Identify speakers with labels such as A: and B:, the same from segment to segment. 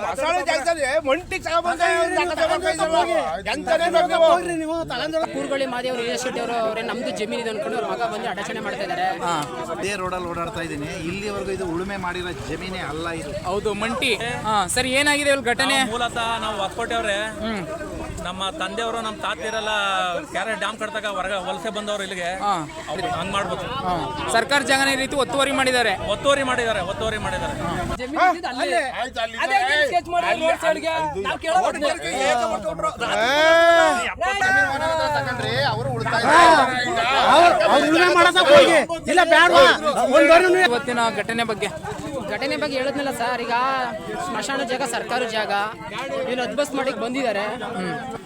A: ಮಸಾಲೆ ಜಾಗದಲ್ಲಿ ಮಂಟಿಗೆ
B: ಕೂರ್ಗಳಿ ಎಸ್ಟೇಟ್ ಅವರು ಅವರೇ ನಮ್ದು ಜಮೀನು ಇದೆ ಅನ್ಕೊಂಡು ಅವ್ರ ಮಗ ಬಂದು ಅಡಚಣೆ ಮಾಡ್ತಾ ಇದ್ದಾರೆ.
C: ಅದೇ ರೋಡಲ್ಲಿ ಓಡಾಡ್ತಾ ಇದೀನಿ ಇಲ್ಲಿವರೆಗೂ ಇದು ಉಳುಮೆ ಮಾಡಿರೋ ಜಮೀನೇ ಅಲ್ಲ ಇದು.
D: ಹೌದು ಮಂಟಿ. ಸರಿ ಏನಾಗಿದೆ ಇವ್ರ ಘಟನೆ?
E: ಮೂಲತಃ ನಾವು ಹೊಸಕೋಟೆಯವ್ರೆ ನಮ್ಮ ತಂದೆಯವರು ನಮ್ಮ ತಾತಿಯರೆಲ್ಲ ಕ್ಯಾರೆ ಡ್ಯಾಮ್ ಕಟ್ಟಾಗ ಹೊರಗೆ ವಲಸೆ ಬಂದವರು ಇಲ್ಲಿಗೆ. ಹಂಗ್ ಮಾಡ್ಬೇಕು.
D: ಸರ್ಕಾರ ಜಾಗನ ಈ ರೀತಿ ಒತ್ತುವರಿ ಮಾಡಿದ್ದಾರೆ.
E: ಒತ್ತುವರಿ ಮಾಡಿದ್ದಾರೆ ಒತ್ತುವರಿ ಮಾಡಿದ್ದಾರೆ.
D: ಇವತ್ತಿನ ಘಟನೆ ಬಗ್ಗೆ.
B: ಘಟನೆ ಬಗ್ಗೆ ಹೇಳಿದ್ನಲ್ಲ ಸರ್ ಈಗ ಸ್ಮಶಾನ ಜಾಗ ಸರ್ಕಾರಿ ಜಾಗ. ಇಲ್ಲಿ ಅದ್ಬಸ್ ಮಾಡಿಕ್ ಬಂದಿದ್ದಾರೆ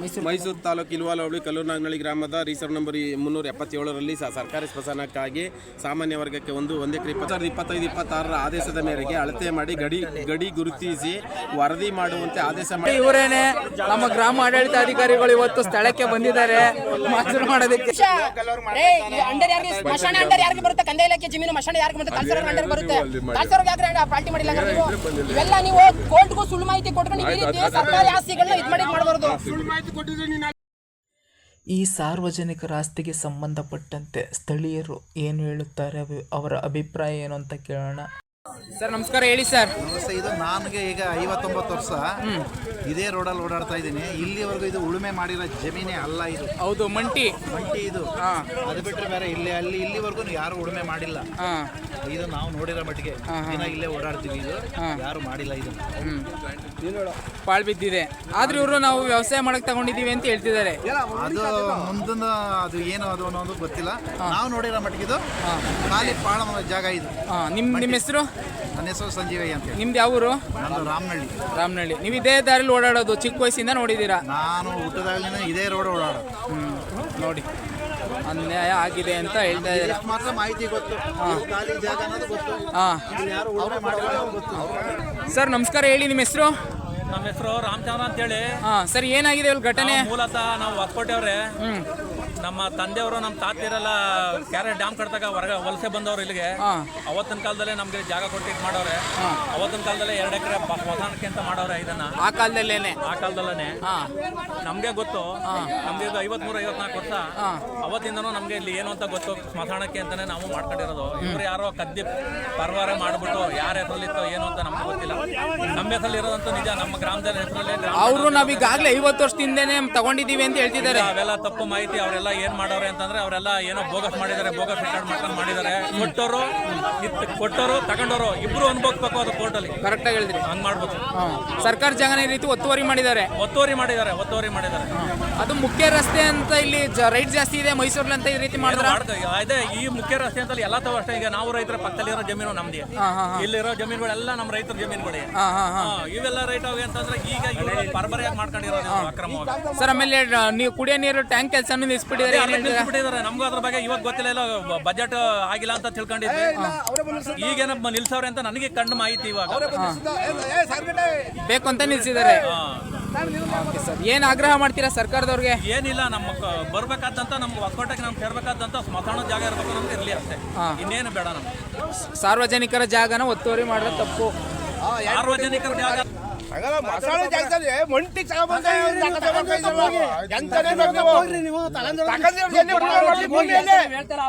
B: ಮೈಸೂರು.
F: ಮೈಸೂರು ತಾಲೂಕು ಇಲ್ವಾಲ ಹೋಬಳಿ ಕಲ್ಲೂರ್ನಾಗ್ನಳ್ಳಿ ಗ್ರಾಮದ ರಿಸರ್ವ್ ನಂಬರ್ ಮುನ್ನೂರ ಎಪ್ಪತ್ತೇಳರಲ್ಲಿ ಸರ್ಕಾರಿ ಸ್ಮಶಾನಕ್ಕಾಗಿ ಸಾಮಾನ್ಯ ವರ್ಗಕ್ಕೆ ಒಂದು ಒಂದೇ ಎಕರೆ ಇಪ್ಪತ್ತು ಸಾವಿರದ ಇಪ್ಪತ್ತೈದು ಇಪ್ಪತ್ತಾರರ ಆದೇಶದ ಮೇರೆಗೆ ಅಳತೆ ಮಾಡಿ ಗಡಿ ಗಡಿ ಗುರುತಿಸಿ ವರದಿ ಮಾಡುವಂತೆ ಆದೇಶ ಮಾಡಿ
D: ಇವರೇನೆ ನಮ್ಮ ಗ್ರಾಮ ಆಡಳಿತ ಅಧಿಕಾರಿಗಳು ಇವತ್ತು ಸ್ಥಳಕ್ಕೆ ಬಂದಿದ್ದಾರೆ. ಮಾತುಕತೆ ಮಾಡೋದಕ್ಕೆ
B: ಸ್ಮಶಾನ ಅಂಡರ್ ಯಾರಿಗೆ ಬರುತ್ತೆ? ಕಂದಾಯ ಇಲಾಖೆ ಜಮೀನು ಮಶಾನ ಯಾರಿಗೆ ಬರುತ್ತೆ? ಕಲ್ಸರ್ ಅಂಡರ್ ಬರುತ್ತೆ. ಯಾಕೆ ಪಾರ್ಟಿ ಮಾಡಿಲ್ಲ ಹಂಗಾರೆ ನೀವು ಇವೆಲ್ಲ ನೀವು ಕೋರ್ಟ್ಗೂ ಸುಳ್ಳು ಮಾಹಿತಿ ಕೊಟ್ಕೊಂಡು ಈ ರೀತಿ ಸರ್ಕಾರಿ ಆಸ್ತಿಗಳನ್ನ ಇದು ಮಾಡಿ ಮಾಡಬಾರ್ದು.
G: ಈ ಸಾರ್ವಜನಿಕ ಆಸ್ತಿಗೆ ಸಂಬಂಧಪಟ್ಟಂತೆ ಸ್ಥಳೀಯರು ಏನು ಹೇಳುತ್ತಾರೆ ಅವರ ಅಭಿಪ್ರಾಯ ಏನು ಅಂತ ಕೇಳೋಣ.
D: ಸರ್ ನಮಸ್ಕಾರ ಹೇಳಿ ಸರ್.
C: ನಮಸ್ತೆ ಇದು ನನಗೆ ಈಗ ಐವತ್ತೊಂಬತ್ತು ವರ್ಷ. ಇದೇ ರೋಡಲ್ಲಿ ಓಡಾಡ್ತಾ ಇದ್ದೀನಿ. ಇಲ್ಲಿವರೆಗೂ ಇದು ಉಳುಮೆ ಮಾಡಿರೋ ಜಮೀನೇ ಅಲ್ಲ ಇದು.
D: ಹೌದು ಮಂಟಿ.
C: ಮಂಟಿ ಇದು. ಅದು ಬಿಟ್ಟರೆ ಬೇರೆ ಇಲ್ಲಿ ಅಲ್ಲಿ ಇಲ್ಲಿವರೆಗೂ ಯಾರು ಉಳುಮೆ ಮಾಡಿಲ್ಲ. ಇದು ನಾವು ನೋಡಿರೋ ಮಟ್ಟಿಗೆ ದಿನ ಇಲ್ಲೇ ಓಡಾಡ್ತೀವಿ ಇದು. ಯಾರು ಮಾಡಿಲ್ಲ ಇದು.
D: ಪಾಳ್ ಬಿದ್ದಿದೆ. ಆದ್ರೆ ಇವರು ನಾವು ವ್ಯವಸಾಯ ಮಾಡಕ್ ತಗೊಂಡಿದೀವಿ ಅಂತ ಹೇಳ್ತಿದ್ದಾರೆ.
C: ಅದು ಮುಂದಿನ ಅದು ಏನು ಅದು ಅನ್ನೋದು ಗೊತ್ತಿಲ್ಲ. ನಾವು ನೋಡಿರೋ ಮಟ್ಟಿಗೆ ಇದು ಖಾಲಿ ಪಾಳ ಜಾಗ ಇದು.
D: ಹಾ ನಿಮ್ ನಿಮ್ಮ ಹೆಸರು?
C: ನನ್ನ ಹೆಸರು ಸಂಜೀವಯ್ಯ ಅಂತ ಹೇಳಿ.
D: ನಿಮ್ದು ಯಾವ ಊರು?
C: ರಾಮನಳ್ಳಿ. ರಾಮನಹಳ್ಳಿ
D: ರಾಮನಹಳ್ಳಿ ನೀವು ಇದೇ ದಾರಿಲಿ ಓಡಾಡೋದು ಚಿಕ್ಕ ವಯಸ್ಸಿಂದ ನೋಡಿದ್ದೀರಾ?
C: ನಾನು ಹುಟ್ಟದಾಗಲಿನ ಇದೇ ರೋಡ್ ಓಡಾಡೋದು.
D: ಹ್ಮ್. ನೋಡಿ. ಅನ್ಯಾಯ ಆಗಿದೆ ಅಂತ ಹೇಳ್ತಾ ಇದ್ದಾರೆ.
C: ಮಾತ್ರ ಮಾಹಿತಿ ಗೊತ್ತು? ಇದು ಖಾಲಿ ಜಾಗ ಅನ್ನೋದು ಗೊತ್ತು.
D: ಹಾ.
C: ಇಲ್ಲಿ ಯಾರು ಉಳುಮೆ ಮಾಡಿಲ್ಲ ಗೊತ್ತು.
D: ಸರ್ ನಮಸ್ಕಾರ ಹೇಳಿ ನಿಮ್ಮ ಹೆಸರು?
E: ನಮ್ಮ ಹೆಸರು ರಾಮಚಂದ್ರ ಅಂತೇಳಿ.
D: ಹಾ ಸರ್ ಏನಾಗಿದೆ ಇವ್ರ ಘಟನೆ?
E: ನಾವು ಮೂಲತಃ ನಾವು ಹೊಸಕೋಟೆಯವ್ರೆ
D: ಹ್ಮ್.
E: ನಮ್ಮ ತಂದೆಯವರು ನಮ್ಮ ತಾತಿಯರೆಲ್ಲ ಕ್ಯಾರೆ ಡ್ಯಾಮ್ ಕಟ್ಟಿದಾಗ ಹೊರಗೆ ವಲಸೆ ಬಂದವರು ಇಲ್ಲಿಗೆ. ಅವತ್ತಿನ ಕಾಲದಲ್ಲೇ ನಮ್ಗೆ ಜಾಗ ಕೊಟ್ಟಿದ್ದು ಮಾಡವ್ರೆ ಅವತ್ತಿನ ಕಾಲದಲ್ಲೇ ಎರಡು ಎಕರೆ ಸ್ಮಶಾನಕ್ಕೆ ಅಂತ ಮಾಡವ್ರೆ ಇದನ್ನ.
D: ಆ ಕಾಲದಲ್ಲೇನೆ.
E: ಆ ಕಾಲದಲ್ಲೇ ನಮಗೆ ಗೊತ್ತು. ನಮ್ಗೆ ಇದು ಐವತ್ಮೂರು ಐವತ್ನಾಲ್ಕು ವರ್ಷ. ಅವತ್ತಿಂದನೂ ನಮ್ಗೆ ಇಲ್ಲಿ ಏನು ಅಂತ ಗೊತ್ತು. ಸ್ಮಶಾನಕ್ಕೆ ಅಂತಾನೆ ನಾವು ಮಾಡ್ಕೊಂಡಿರೋದು. ಇವರು ಯಾರೋ ಕದ್ದಿ ಪರ್ವಾರ ಮಾಡ್ಬಿಟ್ಟು ಯಾರ ಹೆಸರಲ್ಲಿತ್ತೋ ಏನು ಅಂತ ನಮ್ಗೆ ಗೊತ್ತಿಲ್ಲ. ನಮ್ಮ ಹೆಸರಲ್ಲಿ ಇರೋದಂತೂ ನಿಜ. ನಮ್ಮ ಗ್ರಾಮದ ಹೆಸರಲ್ಲಿ
D: ಅವರು ನಾವೀಗಾಗಲೇ ಐವತ್ತು ವರ್ಷದಿಂದನೇ ತಗೊಂಡಿದೀವಿ ಅಂತ ಹೇಳ್ತಿದ್ದಾರೆ.
E: ಅವೆಲ್ಲ ತಪ್ಪು ಮಾಹಿತಿ ಅವರೆಲ್ಲ ಏನ್ ಮಾಡವ್ರೆ ಅಂತಂದ್ರೆ ಅವರೆಲ್ಲ ಏನೋ ಬೋಗಸ್ ಮಾಡಿದ್ದಾರೆ ಬೋಗಸ್ ರೆಕಾರ್ಡ್ ಮಾಡ್ಕೊಂಡು ಮಾಡಿದ್ದಾರೆ. ಕೊಟ್ಟವರು ಕೊಟ್ಟೋರು ತಗೊಂಡವರು ಇಬ್ರು ಅನ್ಭೋಗ್ಬೇಕು ಅದು ಕೋರ್ಟಲ್ಲಿ
D: ಕರೆಕ್ಟಾಗಿ ಹೇಳಿದ್ರಿ.
E: ಹಂಗ್ ಮಾಡ್ಬೇಕು.
D: ಸರ್ಕಾರ ಜಾಗನ ಈ ರೀತಿ ಒತ್ತುವರಿ ಮಾಡಿದ್ದಾರೆ.
E: ಒತ್ತುವರಿ ಮಾಡಿದ್ದಾರೆ ಒತ್ತುವರಿ ಮಾಡಿದ್ದಾರೆ.
D: ಅದು ಮುಖ್ಯ ರಸ್ತೆ ಅಂತ ಇಲ್ಲಿ ರೈಟ್ ಜಾಸ್ತಿ ಇದೆ ಮೈಸೂರಲ್ಲಿ ಅಂತ ಈ ರೀತಿ ಮಾಡಿದ್ರೆ?
E: ಅದೇ ಈ ಮುಖ್ಯ ರಸ್ತೆ ಅಂತ ಎಲ್ಲ ತಗೋ ಅಷ್ಟೇ. ಈಗ ನಾವು ರೈತರ ಪಕ್ಕದಲ್ಲಿರೋ ಜಮೀನು ನಮ್ದೇ. ಇಲ್ಲಿರೋ ಜಮೀನುಗಳೆಲ್ಲ ನಮ್ಮ ರೈತರ ಜಮೀನುಗಳೇ. ಇವೆಲ್ಲ ರೈಟ್ ಅವೆ ಅಂತಂದ್ರೆ ಈಗ ಇವರು ಮಾಡ್ಕೊಂಡಿರೋ ಅಕ್ರಮ
D: ಸರ್ ಆಮೇಲೆ ನೀವು ಕುಡಿಯೋ ನೀರು ಟ್ಯಾಂಕ್ ಕೆಲಸ ನಿಲ್ಲಿಸ್ಬಿಟ್ಟಿದ್ದಾರೆ ಏನ್ ಹೇಳ್ತೀರಾ?
E: ನಿಲ್ಸ್ಬಿಟ್ಟಿದ್ದಾರೆ. ನಮಗೂ ಅದ್ರ ಬಗ್ಗೆ ಇವಾಗ ಗೊತ್ತಿಲ್ಲ. ಇಲ್ಲ ಬಜೆಟ್ ಆಗಿಲ್ಲ ಅಂತ ತಿಳ್ಕೊಂಡಿದ್ವಿ. ಈಗೇನಪ್ಪ ನಿಲ್ಸವ್ರೆ ಅಂತ ನನಗೆ ಕಣ್ಣು ಮಾಹಿತಿ ಇವಾಗ.
D: ಬೇಕು ಅಂತ ನಿಲ್ಸಿದ್ದಾರೆ.
E: ಹಾ.
D: ಏನ್ ಆಗ್ರಹ ಮಾಡ್ತೀರಾ ಸರ್ಕಾರದವ್ರಿಗೆ?
E: ಏನಿಲ್ಲ ನಮ್ಮ ಕ- ಬರ್ಬೇಕಾದಂತ ನಮ್ಗೆ ಹೊಸಕೋಟೆಗೆ ನಮ್ಗೆ ಸೇರ್ಬೇಕಾದಂತ ಸ್ಮಶಾನ ಜಾಗ ಇರ್ಬೇಕು ಅಂತ ಇರ್ಲಿ ಅಷ್ಟೇ. ಇನ್ನೇನು ಬೇಡ ನಮ್ಗೆ.
D: ಸಾರ್ವಜನಿಕರ ಜಾಗನ ಒತ್ತುವರಿ ಮಾಡೋದು ತಪ್ಪು.
E: ಸಾರ್ವಜನಿಕರ ಜಾಗ
A: ಮಸಾಲೆ ಜಾಗದಲ್ಲಿ ಮಂಟಿಗೆ ಎಂತನೇ ಬೇಕು ನೀವು
B: ಹೇಳ್ತಾರೆ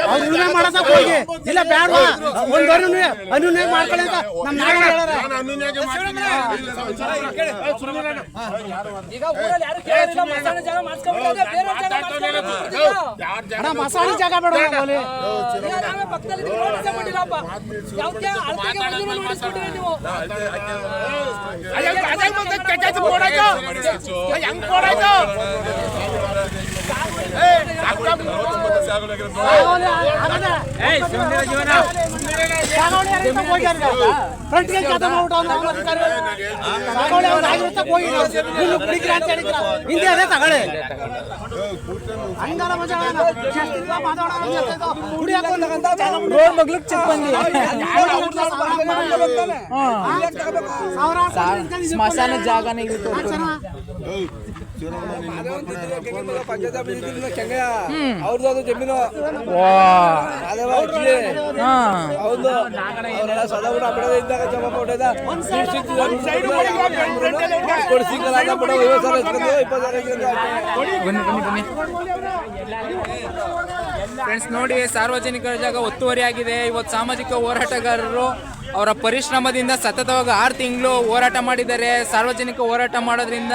A: ಒಂದು ಅವರು ಉಳುಮೆ ಮಾಡಸಕ್ ಹೋಗಿ ಇಲ್ಲ ಬೇಡವಾ ಒಂದೊಂದು ಅನುನ್ಯಾಯ ಮಾಡ್ಕೊಳ್ಳಿ ಅಂತ ನಮ್ಮ ಹೇಳಾರ
B: ಈಗ ಊರಲ್ಲಿ ಯಾರು ಮಸಾಲೆ ಜಾಗ ಮಾಡ್ಸ್ಕೊಂಡ್ಬಿಡೋದು, ಬೇರೆ ಜಾಗ
A: ಮಸಾಲೆ ಜಾಗ ಬೇಡ
B: ನಾವೇ ಪಕ್ಕದಲ್ಲಿ ಅಳ್ತೆಗೆ ಬಂದಿರೋ ನೀವು.
A: ಹೆಂಗ್ ಕೊಡಾಯ್ತು ನೀನು ಕುಡಿತೀರ ಅಂತ ಹೇಳಿದ್ರ ಹಿಂದೆ ಅದೇ ತಗೊಳ್ಳಿ ಹಂಗಾರ ಮಜಾ
G: ರೋಡ್ ಮಗ್ಲಿಗೆ ಚೆಕ್ ಬಂದಿ ಸ್ಮಶಾನ ಜಾಗನೇ ಇಲ್ಲಿ ತೋರ್ಸು.
H: ಅವ್ರದ್ದು ಜಮೀನು
G: ಬನ್ನಿ ಬನ್ನಿ ಬನ್ನಿ ಫ್ರೆಂಡ್ಸ್ ನೋಡಿ ಸಾರ್ವಜನಿಕರ ಜಾಗ ಒತ್ತುವರಿ ಆಗಿದೆ. ಇವತ್ತು ಸಾಮಾಜಿಕ ಹೋರಾಟಗಾರರು ಅವರ ಪರಿಶ್ರಮದಿಂದ ಸತತವಾಗಿ ಆರು ತಿಂಗಳು ಹೋರಾಟ ಮಾಡಿದ್ದಾರೆ. ಸಾರ್ವಜನಿಕ ಹೋರಾಟ ಮಾಡೋದ್ರಿಂದ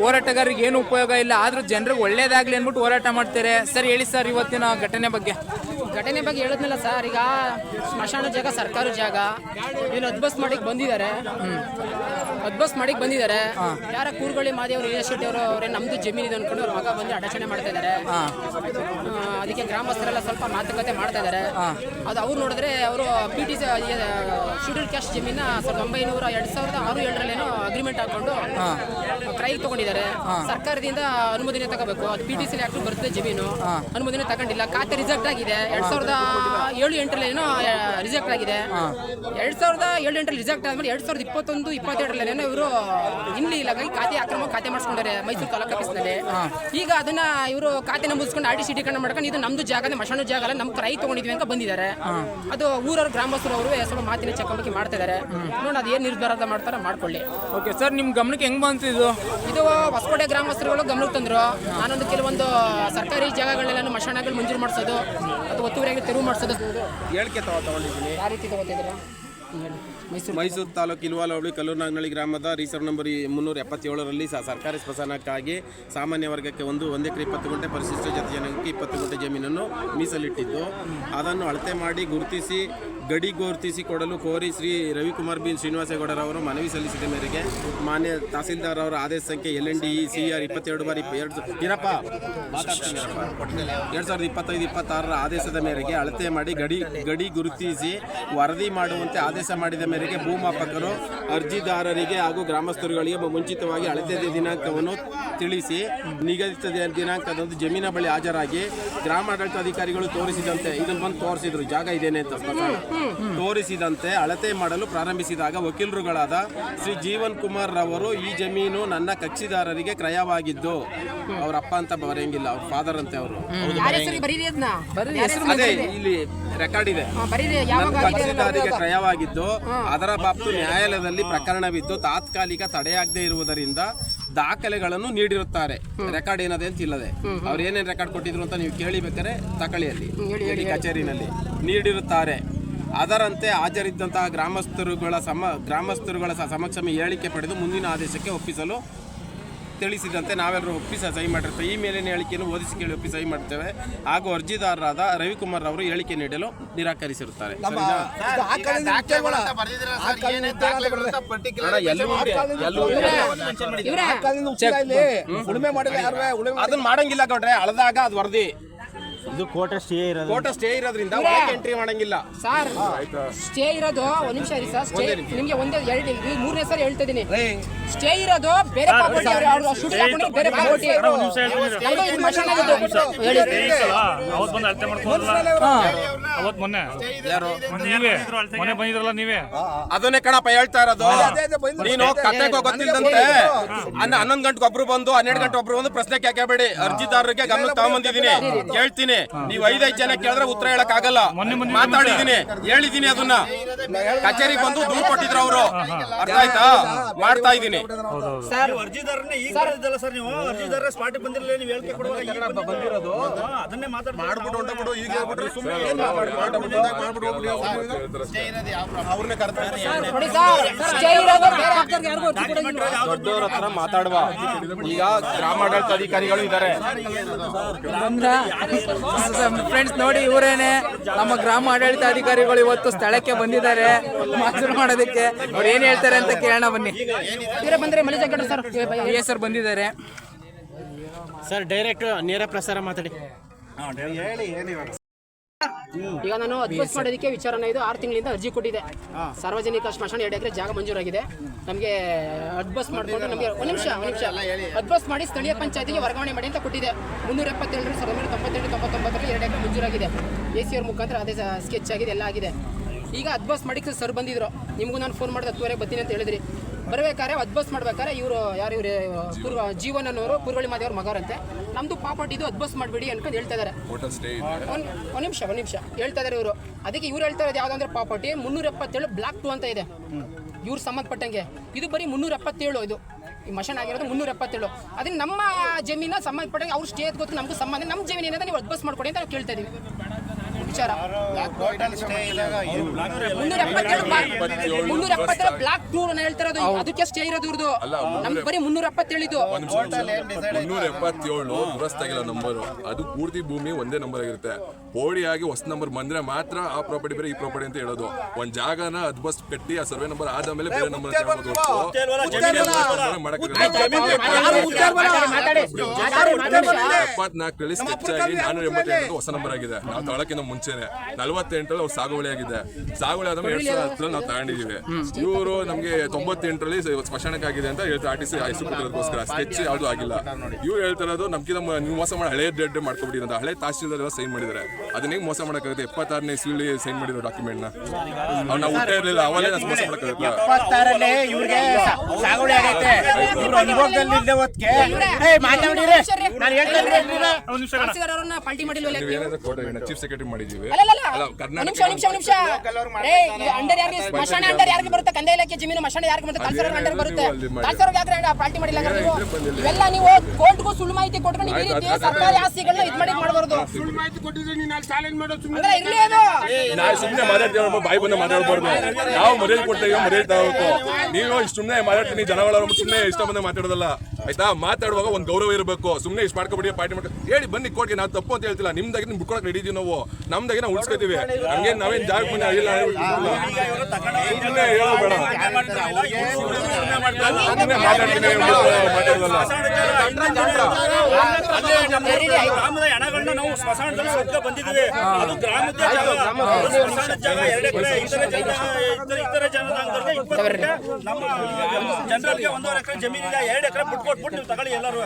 G: ಹೋರಾಟಗಾರರಿಗೆ ಏನು ಉಪಯೋಗ ಇಲ್ಲ. ಆದರೂ ಜನರಿಗೆ ಒಳ್ಳೇದಾಗಲಿ ಅಂದ್ಬಿಟ್ಟು ಹೋರಾಟ ಮಾಡ್ತಾರೆ. ಸರ್, ಹೇಳಿ ಸರ್, ಇವತ್ತಿನ ಘಟನೆ ಬಗ್ಗೆ.
B: ಘಟನೆ ಬಗ್ಗೆ ಹೇಳಿದ್ನಲ್ಲ ಸರ್ ಈಗ ಸ್ಮಶಾನ ಜಾಗ ಸರ್ಕಾರಿ ಜಾಗ. ಏನು ಅದ್ಬಸ್ ಮಾಡಿಕ್ ಬಂದಿದ್ದಾರೆ. ಅದ್ಬಸ್ ಮಾಡಿಕ್ ಬಂದಿದ್ದಾರೆ. ಯಾರ ಕೂರ್ಗಳಿ ಮಾದಿ ಅವರು ರಿಯಲ್ ಅವರು ಅವರೇ ನಮ್ದು ಜಮೀನು ಇದೆ ಅನ್ಕೊಂಡು ಅವ್ರ ಮಗ ಬಂದು ಅಡಚಣೆ ಮಾಡ್ತಾ ಇದ್ದಾರೆ. ಅದಕ್ಕೆ ಗ್ರಾಮಸ್ಥರೆಲ್ಲ ಸ್ವಲ್ಪ ಮಾತುಕತೆ ಮಾಡ್ತಾ ಇದ್ದಾರೆ. ಅದು ಅವ್ರು ನೋಡಿದ್ರೆ ಅವರು ಪಿ ಟಿ ಶೆಡ್ಯೂಲ್ ಕ್ಯಾಸ್ಟ್ ಜಮೀನ ಸಾವಿರದ ಒಂಬೈನೂರ ಎರಡ್ ಸಾವಿರದ ಆರು ಏಳರಲ್ಲೇನೋ ಅಗ್ರಿಮೆಂಟ್ ಹಾಕೊಂಡು ಕ್ರೈ ತಗೊಂಡಿದ್ದಾರೆ. ಸರ್ಕಾರದಿಂದ ಅನುಮೋದನೆ ತಗೋಬೇಕು. ಅದು ಪಿ ಟಿ ಸಿ ಆಕ್ಟ್ ಬರ್ತದೆ ಜಮೀನು. ಅನುಮೋದನೆ ತಗೊಂಡಿಲ್ಲ. ಖಾತೆ ರಿಜೆಕ್ಟ್ ಆಗಿದೆ. ಎರಡ್ ಸಾವಿರದ ಏಳು ಎಂಟರಲ್ಲಿ ಏನೋ ರಿಜೆಕ್ಟ್ ಆಗಿದೆ. ಎರಡ್ ಸಾವಿರದ ಏಳು ಎಂಟರಲ್ಲಿ ರಿಜೆಕ್ಟ್ ಆದ್ಮೇಲೆ ಎರಡ್ ಸಾವಿರದ ಇಪ್ಪತ್ತೊಂದು ಇಪ್ಪತ್ತೆರಡರಲ್ಲಿ ಏನೋ ಇವರು ಇಲ್ಲಿ ಇಲಾಖೆ ಖಾತೆ ಅಕ್ರಮ ಖಾತೆ ಮಾಡಿಸ್ಕೊಂಡಾರೆ ಮೈಸೂರು ತಾಲೂಕು ಆಫೀಸ್ನಲ್ಲಿ. ಈಗ ಅದನ್ನ ಇವರು ಖಾತೆ ನಂಬಿಸ್ಕೊಂಡು ಆರ್ ಟಿ ಸಿ ಮಾಡ್ಕೊಂಡು ಇದು ನಮ್ದು ಜಾಗ ಅಂದ್ರೆ ಜಾಗ ಅಲ್ಲ ನಮ್ ಕ್ರೈ ತಗೊಂಡಿದ್ವಿ ಅಂತ ಬಂದಿದ್ದಾರೆ. ಅದು ಊರವ್ರ ಗ್ರಾಮಸ್ಥರು ಅವರು ಸ್ವಲ್ಪ ಮಾತಿನ ಚಕಮಕಿ ಮಾಡ್ತಾ ಇದ್ದಾರೆ ನೋಡಿ ಅದು ಏನ್ ನಿರ್ಧಾರ ಮಾಡ್ತಾರ ಮಾಡ್ಕೊಳ್ಳಿ.
G: ಓಕೆ ಸರ್ ನಿಮ್ಮ ಗಮನಕ್ಕೆ ಹೆಂಗ್ ಬಂತು ಇದು?
B: ಇದು ಹೊಸಕೋಟೆ ಗ್ರಾಮಸ್ಥರುಗಳು ಗಮನಕ್ಕೆ ತಂದ್ರು. ನಾನೊಂದು ಕೆಲವೊಂದು ಸರ್ಕಾರಿ ಜಾಗಗಳೆಲ್ಲ ಮಶಾಣಗಳು ಮಂಜೂರು ಮಾಡಿಸೋದು ಅದು ಒತ್ತುವರಿಯಾಗಿ ತೆರವು ಮಾಡಿಸೋದು.
F: ಹೇಳಿಕೆ ತಗೋ ತಗೊಂಡಿದ್ದೀನಿ.
B: ಯಾವ ರೀತಿ ಮೈಸೂರು.
F: ಮೈಸೂರು ತಾಲೂಕು ಇಲ್ವಾಲ ಹೋಬಳಿ ಕಲ್ಲೂರ್ನಾಗ್ನಳ್ಳಿ ಗ್ರಾಮದ ರಿಸರ್ವ್ ನಂಬರ್ ಮುನ್ನೂರ ಎಪ್ಪತ್ತೇಳರಲ್ಲಿ ಸರ್ಕಾರಿ ಸ್ಮಶಾನಕ್ಕಾಗಿ ಸಾಮಾನ್ಯ ವರ್ಗಕ್ಕೆ ಒಂದು ಒಂದು ಎಕರೆ ಇಪ್ಪತ್ತು ಗುಂಟೆ ಪರಿಶಿಷ್ಟ ಜಾತಿ ಜನಕ್ಕೆ ಇಪ್ಪತ್ತು ಗುಂಟೆ ಜಮೀನನ್ನು ಮೀಸಲಿಟ್ಟಿದ್ದು. ಅದನ್ನು ಅಳತೆ ಮಾಡಿ ಗುರುತಿಸಿ ಗಡಿ ಗುರುತಿಸಿ ಕೊಡಲು ಕೋರಿ ಶ್ರೀ ರವಿಕುಮಾರ್ ಬಿ ಶ್ರೀನಿವಾಸೇಗೌಡರವರು ಮನವಿ ಸಲ್ಲಿಸಿದ ಮೇರೆಗೆ ಮಾನ್ಯ ತಹಸೀಲ್ದಾರ್ ಅವರ ಆದೇಶ ಸಂಖ್ಯೆ L N D C R ಇಪ್ಪತ್ತೆರಡು ಬಾರಿ ಎರಡು ಇರಪ್ಪ ಎರಡು. ಸಾವಿರದ ಇಪ್ಪತ್ತೈದು, ಇಪ್ಪತ್ತಾರರ ಆದೇಶದ ಮೇರೆಗೆ ಅಳತೆ ಮಾಡಿ ಗಡಿ ಗಡಿ ಗುರುತಿಸಿ ವರದಿ ಮಾಡುವಂತೆ ಆದೇಶ ಮಾಡಿದ ಮೇರೆಗೆ ಭೂಮಾಪಕರು, ಅರ್ಜಿದಾರರಿಗೆ ಹಾಗೂ ಗ್ರಾಮಸ್ಥರುಗಳಿಗೆ ಮುಂಚಿತವಾಗಿ ಅಳತೆ ದಿನಾಂಕವನ್ನು ತಿಳಿಸಿ ನಿಗದಿತ ದಿನಾಂಕದಂದು ಜಮೀನ ಬಳಿ ಹಾಜರಾಗಿ ಗ್ರಾಮಾಡಳಿತ ಅಧಿಕಾರಿಗಳು ತೋರಿಸಿದಂತೆ ಇದನ್ನು ಬಂದು ತೋರಿಸಿದ್ರು ಜಾಗ ಇದೇನೆ ಅಂತ ತೋರಿಸಿದಂತೆ ಅಳತೆ ಮಾಡಲು ಪ್ರಾರಂಭಿಸಿದಾಗ ವಕೀಲರುಗಳಾದ ಶ್ರೀ ಜೀವನ್ ಕುಮಾರ್ ರವರು ಈ ಜಮೀನು ನನ್ನ ಕಕ್ಷಿದಾರರಿಗೆ ಕ್ರಯವಾಗಿದ್ದು. ಅವ್ರ ಅಪ್ಪ ಅಂತ ಬರೆಯಂಗಿಲ್ಲ ಅವ್ರ ಫಾದರ್ ಅಂತೆ ಅವರು. ಅದೇ ಇಲ್ಲಿ ರೆಕಾರ್ಡ್ ಇದೆ. ನನ್ನ ಕಕ್ಷಿದಾರಿಗೆ ಕ್ರಯವಾಗಿದ್ದು ಅದರ ಬಾಬು ನ್ಯಾಯಾಲಯದಲ್ಲಿ ಪ್ರಕರಣವಿದ್ದು ತಾತ್ಕಾಲಿಕ ತಡೆಯಾಗದೆ ಇರುವುದರಿಂದ ದಾಖಲೆಗಳನ್ನು ನೀಡಿರುತ್ತಾರೆ. ರೆಕಾರ್ಡ್ ಏನದೆ ಅಂತ ಇಲ್ಲದೆ. ಅವ್ರು ಏನೇನು ರೆಕಾರ್ಡ್ ಕೊಟ್ಟಿದ್ರು ಅಂತ ನೀವು ಕೇಳಿಬೇಕಾರೆ ತಕಳಿಯಲ್ಲಿ ಕಚೇರಿನಲ್ಲಿ ನೀಡಿರುತ್ತಾರೆ. ಅದರಂತೆ ಹಾಜರಿದ್ದಂತಹ ಗ್ರಾಮಸ್ಥರುಗಳ ಸಮ ಗ್ರಾಮಸ್ಥರುಗಳ ಸಮಕ್ಷಮ ಹೇಳಿಕೆ ಪಡೆದು ಮುಂದಿನ ಆದೇಶಕ್ಕೆ ಒಪ್ಪಿಸಲು ತಿಳಿಸಿದಂತೆ ನಾವೆಲ್ಲರೂ ಒಪ್ಪಿಸ ಸಹಿ ಮಾಡಿರ್ತೇವೆ. ಈ ಮೇಲಿನ ಹೇಳಿಕೆಯನ್ನು ಓದಿಸಿ ಕೇಳಿ ಒಪ್ಪಿ ಸಹಿ ಮಾಡ್ತೇವೆ. ಹಾಗೂ ಅರ್ಜಿದಾರರಾದ ರವಿಕುಮಾರ್ ಅವರು ಹೇಳಿಕೆ ನೀಡಲು ನಿರಾಕರಿಸಿರುತ್ತಾರೆ. ಅದನ್ನ ಮಾಡಂಗಿಲ್ಲ ಗೌಡ್ರೆ ಅಳದಾಗ ಅದು ವರದಿ.
A: ಇದು ಕೋಟ ಸ್ಟೇ ಇರೋದು.
F: ಕೋಟ ಸ್ಟೇ ಇರೋದ್ರಿಂದ ಒಳಗೆ ಎಂಟ್ರಿ ಮಾಡಂಗಿಲ್ಲ.
B: ಸರ್ ಸ್ಟೇ ಇರೋದು ಒಂದ್ ನಿಮಿಷ ಇರಿ ಸರ್ ಸ್ಟೇ ನಿಮ್ಗೆ ಒಂದೇ ಎರಡು ಮೂರನೇ ಸರಿ ಹೇಳ್ತಾ ಇದೀನಿ ಸ್ಟೇ ಇರೋದು ಬೇರೆ ಪ್ರಾಪರ್ಟಿ ಅವ್ರು ಅವ್ರು ಶೂಟ್ ಹಾಕೊಂಡ್ರೆ ಬೇರೆ ಪ್ರಾಪರ್ಟಿ ಯಾವುದೋ ಇನ್ಫಾರ್ಮೇಶನ್ ಆಗಿದ್ದು. ಹೇಳಿ.
I: ಅವತ್ ಬಂದು ಅಳತೆ ಮಾಡ್ಕೊಂಡ್ರಲ್ಲ ಅವತ್ ಮೊನ್ನೆ.
F: ಯಾರು?
I: ಮೊನ್ನೆ ನೀವೇ ಮೊನ್ನೆ ಬಂದಿದ್ರಲ್ಲ ನೀವೇ?
F: ಅದನ್ನೇ ಕಣಪ್ಪ ಹೇಳ್ತಾ ಇರೋದು. ನೀನು ಕತೆಗೆ ಗೊತ್ತಿಲ್ಲದಂತೆ ಹನ್ನ ಹನ್ನೊಂದು ಗಂಟೆಗೆ ಒಬ್ರು ಬಂದು ಹನ್ನೆರಡು ಗಂಟೆ ಒಬ್ರು ಬಂದು ಪ್ರಶ್ನೆ ಕೇಳಬೇಡಿ ಅರ್ಜಿದಾರರಿಗೆ ಗಮನ ತಗೊಂಬಂದಿದ್ದೀನಿ. ಕೇಳ್ತೀನಿ ನೀವು ಐದೈದು ಜನ ಕೇಳಿದ್ರೆ ಉತ್ತರ ಹೇಳಕ್ ಆಗಲ್ಲ ಮಾತಾಡಿದೀನಿ ಹೇಳಿದೀನಿ ಅದನ್ನ. ಕಚೇರಿಗೆ ಬಂದು ದೂರು ಕೊಟ್ಟಿದ್ರು ಅವರು. ಅರ್ಥ ಆಯ್ತಾ? ಮಾಡ್ತಾ ಇದ್ದೀನಿ.
B: ಸರ್
H: ಅರ್ಜಿದಾರನೇ ಈಗ ಗ್ರಾಮಾಡಳಿತ ಸರ್ ನೀವು? ಅರ್ಜಿದಾರ ಸ್ಪಾಟ್ ಬಂದಿರಲಿಲ್ಲ ನೀವು ಹೇಳಿಕೆ ಕೊಡುವಾಗ ಬಂದಿರೋದು. ಅದನ್ನೇ ಮಾತಾಡಿ ಮಾಡ್ಬಿಟ್ಟು ಈಗ ಹೇಳ್ಬಿಟ್ರೆ ಸುಮ್ಮನೆ
F: ದೊಡ್ಡವ್ರ ಹತ್ರ ಮಾತಾಡುವ. ಈಗ ಗ್ರಾಮಾಡಳಿತಾಧಿಕಾರಿಗಳು ಇದ್ದಾರೆ?
G: ಫ್ರೆಂಡ್ಸ್ ನೋಡಿ ಇವರೇನೆ ನಮ್ಮ ಗ್ರಾಮ ಆಡಳಿತ ಅಧಿಕಾರಿಗಳು ಇವತ್ತು ಸ್ಥಳಕ್ಕೆ ಬಂದಿದ್ದಾರೆ. ಮಾತು ಮಾಡೋದಕ್ಕೆ. ಅವ್ರು ಏನ್ ಹೇಳ್ತಾರೆ ಅಂತ ಕೇಳೋಣ ಬನ್ನಿ.
B: ಬಂದ್ರೆ ಸರ್
G: ಬಂದಿದ್ದಾರೆ.
A: ಸರ್ ಡೈರೆಕ್ಟ್ ನೇರ ಪ್ರಸಾರ ಮಾತಾಡಿ.
B: ಈಗ ನಾನು ಅಡ್ವೈಸ್ ಮಾಡೋದಕ್ಕೆ ವಿಚಾರನ ಇದು ಆರು ತಿಂಗಳಿಂದ ಅರ್ಜಿ ಕೊಟ್ಟಿದೆ. ಸಾರ್ವಜನಿಕ ಸ್ಮಶಾನ ಎರಡು ಎಕರೆ ಜಾಗ ಮಂಜೂರಾಗಿದೆ. ನಮಗೆ ಅಡ್ಬಸ್ ಮಾಡಿಕೊಂಡು ನಮಗೆ ಒಂದು ನಿಮಿಷ ಒಂದು ನಿಮಿಷ. ಅಡ್ಬಸ್ ಮಾಡಿ ಸ್ಥಳೀಯ ಪಂಚಾಯತಿಗೆ ವರ್ಗಾವಣೆ ಮಾಡಿ ಅಂತ ಕೊಟ್ಟಿದೆ. ಮುನ್ನೂರ ಎಪ್ಪತ್ತೆರಡು ಸಾವಿರದ ಒಂಬೈನೂರ ತೊಂಬತ್ತೆಂಟು ತೊಂಬತ್ತೊಂಬತ್ತರಲ್ಲಿ ಎರಡು ಎಕರೆ ಮಂಜೂರಾಗಿದೆ. ಎ ಸಿ ಅವ್ರ ಮುಖಾಂತರ ಅದೇ ಸ್ಕೆಚ್ ಆಗಿದೆ ಎಲ್ಲ ಆಗಿದೆ. ಈಗ ಅಡ್ಬಸ್ ಮಾಡಿಕ್ಕೆ ಸರ್ ಬಂದಿದ್ರು. ನಿಮಗೂ ನಾನು ಫೋನ್ ಮಾಡಿದ ಹತ್ತುವರೆಗೆ ಬರ್ತೀನಿ ಅಂತ ಹೇಳಿದ್ರಿ. ಬರ್ಬೇಕಾದ್ರೆ ಅದ್ಬಸ್ ಮಾಡ್ಬೇಕಾದ್ರೆ ಇವರು ಯಾರು ಇವರು ಪೂರ್ವ ಜೀವನ್ ಅನ್ನೋರು ಪೂರ್ವಳಿ ಮಾದೇವ್ರ ಮಗರಂತೆ. ನಮ್ದು ಪಾಪಟ್ ಇದು ಅದ್ಬಸ್ ಮಾಡಬೇಡಿ ಅನ್ಕೊಂಡು ಹೇಳ್ತಾ ಇದ್ದಾರೆ ಒಂದ್ ಒಂದ್ ನಿಮಿಷ ಒಂದ್ ನಿಮಿಷ. ಹೇಳ್ತಾ ಇದಾರೆ ಇವರು. ಅದಕ್ಕೆ ಇವ್ರು ಹೇಳ್ತಾ ಇರೋದು ಯಾವ್ದಂದ್ರೆ ಪಾಪಟಿ ಮುನ್ನೂರ ಎಪ್ಪತ್ತೇಳು ಬ್ಲಾಕ್ ಟು ಅಂತ ಇದೆ. ಇವ್ರು ಸಂಬಂಧಪಟ್ಟಂಗೆ. ಇದು ಬರೀ ಮುನ್ನೂರ ಎಪ್ಪತ್ತೇಳು ಇದು. ಈ ಮಷನ್ ಆಗಿರೋದು ಮುನ್ನೂರ ಎಪ್ಪತ್ತೇಳು ಅದನ್ನ ನಮ್ಮ ಜಮೀನ ಸಂಬಂಧಪಟ್ಟಂಗೆ ಅವ್ರು ಸ್ಟೇ ಗೊತ್ತು ನಮ್ಗೆ ಸಂಬಂಧ ನಮ್ಮ ಜಮೀನ ಏನಂದ್ರೆ ನೀವು ಅಡ್ಬಸ್ ಮಾಡ್ಕೊಡಿ ಅಂತ ನಾವು ಕೇಳ್ತಾ ಇದೀವಿ. ವಿಚಾರ. ಮುನ್ನೂರ ಎಪ್ಪತ್ತೇಳು ಮುನ್ನೂರ ಎಪ್ಪತ್ತೇಳು ಬ್ಲಾಕ್ ಟೂರ್ ಅಂತ ಹೇಳ್ತಿರೋದು ಅದಕ್ಕೆ ಸ್ಟೇ ಇರೋದು ಇವ್ರದ್ದು ನಮ್ಗೆ ಬರೀ ಮುನ್ನೂರ ಎಪ್ಪತ್ತೇಳಿದ್ದು.
J: ಮುನ್ನೂರ ಎಪ್ಪತ್ತೇಳು ದುರಸ್ತಾಗಿಲ್ಲ ನಂಬರು ಅದು ಪೂರ್ತಿ ಭೂಮಿ ಒಂದೇ ನಂಬರ್ ಆಗಿರುತ್ತೆ. ಪೋಡಿಯಾಗಿ ಹೊಸ ನಂಬರ್ ಬಂದ್ರೆ ಮಾತ್ರ ಆ ಪ್ರಾಪರ್ಟಿ ಬೇರೆ ಈ ಪ್ರಾಪರ್ಟಿ ಅಂತ ಹೇಳೋದು. ಒಂದ್ ಜಾಗನ ಅದ್ಬಸ್ ಕಟ್ಟಿ ಆ ಸರ್ವೆ ನಂಬರ್ ಆದ್ಮೇಲೆ ಬೇರೆ ನಂಬರ್ ಎಪ್ಪತ್ನಾಲ್ಕರಲ್ಲಿ ಸ್ಕೆಚ್ ಆಗಿ ನಾನೂರ ಎಂಬತ್ತೆಂಟು ಹೊಸ ನಂಬರ್ ಆಗಿದೆ. ನಾವು ತಗೊಳಕ್ಕಿಂತ ಮುಂಚೆನೆ. ನಲವತ್ತೆಂಟರಲ್ಲಿ ಅವ್ರು ಸಾಗುವಳಿ ಆಗಿದೆ. ಸಾಗುವಳಿ ಆದ್ಮೇಲೆ ಎರಡ್ ಸಾವಿರದ ಹತ್ತರಲ್ಲಿ ನಾವು ತಗೊಂಡಿದೀವಿ ಇವರು ನಮಗೆ ತೊಂಬತ್ತೆಂಟರಲ್ಲಿ ಸ್ಮಶಾನಕ್ಕಾಗಿದೆ ಅಂತ ಹೇಳ್ತಾರೆ. ಆರ್ ಟಿ ಸಿ ಹೈಸ್ಕೂಲ್ಗೋಸ್ಕರ ಸ್ಕೆಚ್ ಯಾವುದು ಆಗಿಲ್ಲ. ಇವ್ರು ಹೇಳ್ತಾರದು ನಮ್ಗಿಂತ ನಮ್ಮ ನೀವು ಮೋಸ ಮಾಡಿ ಹಳೆ ಡೆಡ್ ಮಾಡ್ಕೊಬಿಟ್ಟಿದ್ರೆ ಅಂತ. ಹಳೆ ತಹಸೀಲ್ದಾರ್ ಎಲ್ಲ ಸೈನ್ ಮಾಡಿದ್ದಾರೆ. ಅದನ್ನ ಹೇಗೆ ಮೋಸ ಮಾಡೋಕ್ಕಾಗುತ್ತೆ. ಎಪ್ಪತ್ತಾರನೇ ಇಸ್ವಿಲಿ ಸೈನ್ ಮಾಡಿದ್ರು ಡಾಕ್ಯುಮೆಂಟ್ನ ಅವ್ರು ನಾವು ಊಟ ಇರಲಿಲ್ಲ. ಅವಲೇ ಮೋಸ ಮಾಡೋಕ್ಕಾಗುತ್ತೆ
A: ಎಪ್ಪತ್ತಾರಲ್ಲಿ ಇವ್ರಿಗೆ ಸಾಗುವಳಿ ಆಗೈತೆ. ಇವ್ರ ಅನುಭವದಲ್ಲಿ ಇಲ್ಲದೆ ಹೊತ್ತಿಗೆ. ಮಾತಾಡಿರಿ. ನಾನು ಹೇಳ್ತೇನೆ
B: ಪಾರ್ಟಿ ಮಾಡಿಲ್ವಲ್ಲ
J: ನೀವು ಏನಾದ್ರು ಕೋಟೆ ಚೀಫ್ ಸೆಕ್ರೆಟರಿ ಮಾಡಿದೀವಿ.
B: ಅಲ್ಲ ಅಲ್ಲ,
J: ಅಲ್ಲ
B: ಅಲ್ಲ ಒಂದ್ ನಿಮಿಷ ಒಂದ್ ನಿಮಿಷ. ಒಂದ್ ನಿಮಿಷ ಏ ಇದು ಅಂಡರ್ ಯಾರಿಗೆ ಸ್ಮಶಾನ ಅಂಡರ್ ಯಾರಿಗೆ ಬರುತ್ತೆ? ಕಂದಾಯ ಇಲಾಖೆ ಜಮೀನು ಮಶಾನ ಯಾರಿಗೆ ಬರುತ್ತೆ? ಕಲ್ಸರ್ ಅಂಡರ್ ಬರುತ್ತೆ. ಕಲ್ಸರ್ ಯಾಕೆ ಪಾರ್ಟಿ ಮಾಡಿಲ್ಲ ಹಂಗಾರೆ ನೀವು ಇವೆಲ್ಲ ನೀವು ಕೋರ್ಟ್ಗೂ ಸುಳ್ಳು ಮಾಹಿತಿ ಕೊಟ್ಕೊಂಡು ನೀವು ಈ ರೀತಿ ಸರ್ಕಾರಿ ಆಸ್ತಿಗಳನ್ನ ಇದು ಮಾಡಿ ಮಾಡಬಾರ್ದು. ಅಂದ್ರೆ ಇರ್ಲಿ ಅದು.
J: ನಾವು ಸುಮ್ಮನೆ ಮಾತಾಡ್ತೀವಿ ಬಾಯಿ ಬಂದ ಮಾತಾಡ್ಬಾರ್ದು. ನಾವು ಮರ್ಯಾದೆ ಕೊಡ್ತೇವೆ ಮರ್ಯಾದೆ ತಗೋಬೇಕು. ನೀವು ಇಷ್ಟು ಸುಮ್ಮನೆ ಮಾತಾಡ್ತೀನಿ ಜನಗಳ ಸುಮ್ಮನೆ ಇಷ್ಟ ಬಂದ ಮಾತಾಡೋದಲ್ಲ. ಆಯ್ತಾ? ಮಾತಾಡುವಾಗ ಒಂದು ಗೌರವ ಇರಬೇಕು. ಸುಮ್ಮನೆ ಇಷ್ಟು ಮಾಡ್ಕೊಬಿಡಿ ಪಾರ್ಟಿ ಮಾಡ್ಕೊ ಹೇಳಿ ಬನ್ನಿ ಕೋರ್ಟ್ಗೆ ನಾವು ತಪ್ಪು ಅಂತ ಹೇಳ್ತಿಲ್ಲ. ನಿಮ್ದಾಗಿ ನಿಮ್ ಬಿಟ್ಕೊಳಕ್ ರೆಡಿ ಇದೀವಿ ನಾವು. ನಮ್ದಾಗಿ ನಾವು ಉಳಿಸ್ಕೊತೀವಿ. ಹಂಗೇನು ನಾವೇನ್ ಜಾಗ ಮನೆ ಅಡಿಲ್ಲ ಸುಮ್ಮನೆ ಬೇಡ. ಮಾತಾಡ್ತೀನಿ ಮಾತಾಡೋದಲ್ಲ
H: ಹಣಗಳನ್ನ ನಾವು ಸ್ಮಶಾನದಲ್ಲಿ ಸುತ್ತ ಬಂದಿದ್ದೀವಿ. ಅದು ಗ್ರಾಮದ ಜಾಗ. ಅದು ಸ್ಮಶಾನದ ಜಾಗ. ಎರಡು ಎಕರೆ ಇತರ ಜನ ಇತರ ಇತರೆ ಜನಾಂಗದವ್ರಿಗೆ ಇಪ್ಪತ್ತು ಎಕರೆ ನಮ್ಮ ಜನರಲ್ಗೆ ಒಂದೂವರೆ ಎಕರೆ ಜಮೀನಿದೆ. ಎರಡು ಎಕರೆ ಬಿಟ್ಕೊಟ್ಬಿಟ್ಟು ನೀವು ತಗೊಳ್ಳಿ ಎಲ್ಲರೂ.